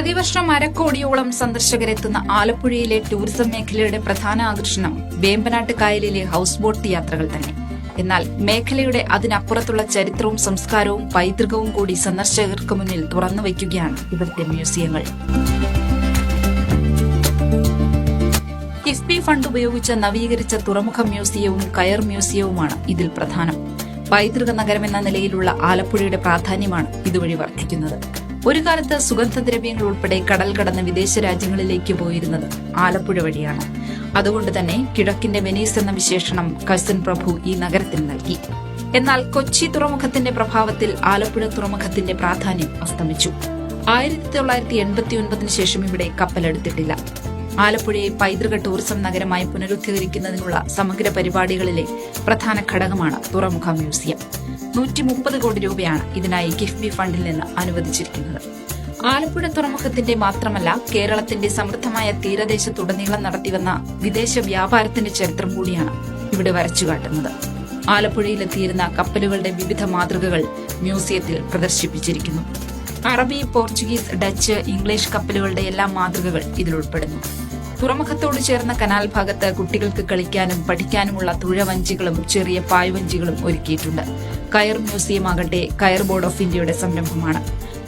പ്രതിവർഷം അരക്കോടിയോളം സന്ദർശകരെത്തുന്ന ആലപ്പുഴയിലെ ടൂറിസം മേഖലയുടെ പ്രധാന ആകർഷണം വേമ്പനാട്ട് കായലിലെ ഹൌസ് ബോട്ട് യാത്രകൾ തന്നെ. എന്നാൽ മേഖലയുടെ അതിനപ്പുറത്തുള്ള ചരിത്രവും സംസ്കാരവും പൈതൃകവും കൂടി സന്ദർശകർക്ക് മുന്നിൽ തുറന്നു വയ്ക്കുകയാണ് ഇവിടുത്തെ മ്യൂസിയങ്ങൾ. കിഫ്ബി ഫണ്ട് ഉപയോഗിച്ച് നവീകരിച്ച തുറമുഖ മ്യൂസിയവും കയർ മ്യൂസിയവുമാണ് ഇതിൽ പ്രധാനം. പൈതൃക നഗരമെന്ന നിലയിലുള്ള ആലപ്പുഴയുടെ പ്രാധാന്യമാണ് ഇതുവഴി വർദ്ധിക്കുന്നത്. ഒരു കാലത്ത് സുഗന്ധദ്രവ്യങ്ങൾ ഉൾപ്പെടെ കടൽ കടന്ന് വിദേശ രാജ്യങ്ങളിലേക്ക് പോയിരുന്നത് ആലപ്പുഴ വഴിയാണ്. അതുകൊണ്ട് തന്നെ കിഴക്കിന്റെ വെനീസ് എന്ന വിശേഷണം കഴ്സൻ പ്രഭു ഈ നഗരത്തിന് നൽകി. എന്നാൽ കൊച്ചി തുറമുഖത്തിന്റെ പ്രഭാവത്തിൽ ആലപ്പുഴ തുറമുഖത്തിന്റെ പ്രാധാന്യം അസ്തമിച്ചു. ആയിരത്തി തൊള്ളായിരത്തി എൺപത്തി ഒൻപതിനു ശേഷം ഇവിടെ കപ്പലെടുത്തിട്ടില്ല ആലപ്പുഴയെ പൈതൃക ടൂറിസം നഗരമായി പുനരുദ്ധരിക്കുന്നതിനുള്ള സമഗ്ര പരിപാടികളിലെ പ്രധാന ഘടകമാണ് തുറമുഖ മ്യൂസിയം. നൂറ്റി മുപ്പത് കോടി രൂപയാണ് ഇതിനായി കിഫ്ബി ഫണ്ടിൽ നിന്ന് അനുവദിച്ചിരിക്കുന്നത്. ആലപ്പുഴ തുറമുഖത്തിന്റെ മാത്രമല്ല കേരളത്തിന്റെ സമൃദ്ധമായ തീരദേശത്തുടനീളം നടത്തിവന്ന വിദേശ വ്യാപാരത്തിന്റെ ചരിത്രം കൂടിയാണ് ഇവിടെ വരച്ചുകാട്ടുന്നത് ആലപ്പുഴയിലെത്തിയിരുന്ന കപ്പലുകളുടെ വിവിധ മാതൃകകൾ മ്യൂസിയത്തിൽ പ്രദർശിപ്പിച്ചിരിക്കുന്നു. അറബി പോർച്ചുഗീസ് ഡച്ച് ഇംഗ്ലീഷ് കപ്പലുകളുടെ എല്ലാ മാതൃകകൾ ഇതിൽ ഉൾപ്പെടുന്നു തുറമുഖത്തോട് ചേർന്ന കനാൽ ഭാഗത്ത് കുട്ടികൾക്ക് കളിക്കാനും പഠിക്കാനുമുള്ള തുഴവഞ്ചികളും ചെറിയ പായ്വഞ്ചികളും ഒരുക്കിയിട്ടുണ്ട്. കയർ മ്യൂസിയം ആകട്ടെ കയർ ബോർഡ് ഓഫ് ഇന്ത്യയുടെ സംരംഭമാണ്.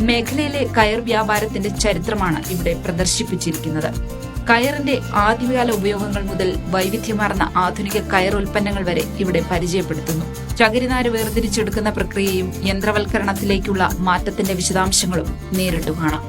മേഖലയിലെ കയർ വ്യാപാരത്തിന്റെ ചരിത്രമാണ് ഇവിടെ പ്രദർശിപ്പിച്ചിരിക്കുന്നത്. കയറിന്റെ ആദ്യകാല ഉപയോഗങ്ങൾ മുതൽ വൈവിധ്യമാർന്ന ആധുനിക കയർ ഉൽപ്പന്നങ്ങൾ വരെ ഇവിടെ പരിചയപ്പെടുത്തുന്നു. ചകിരിനാര് വേർതിരിച്ചെടുക്കുന്ന പ്രക്രിയയും യന്ത്രവൽക്കരണത്തിലേക്കുള്ള മാറ്റത്തിന്റെ വിശദാംശങ്ങളും നേരിട്ട് കാണാം.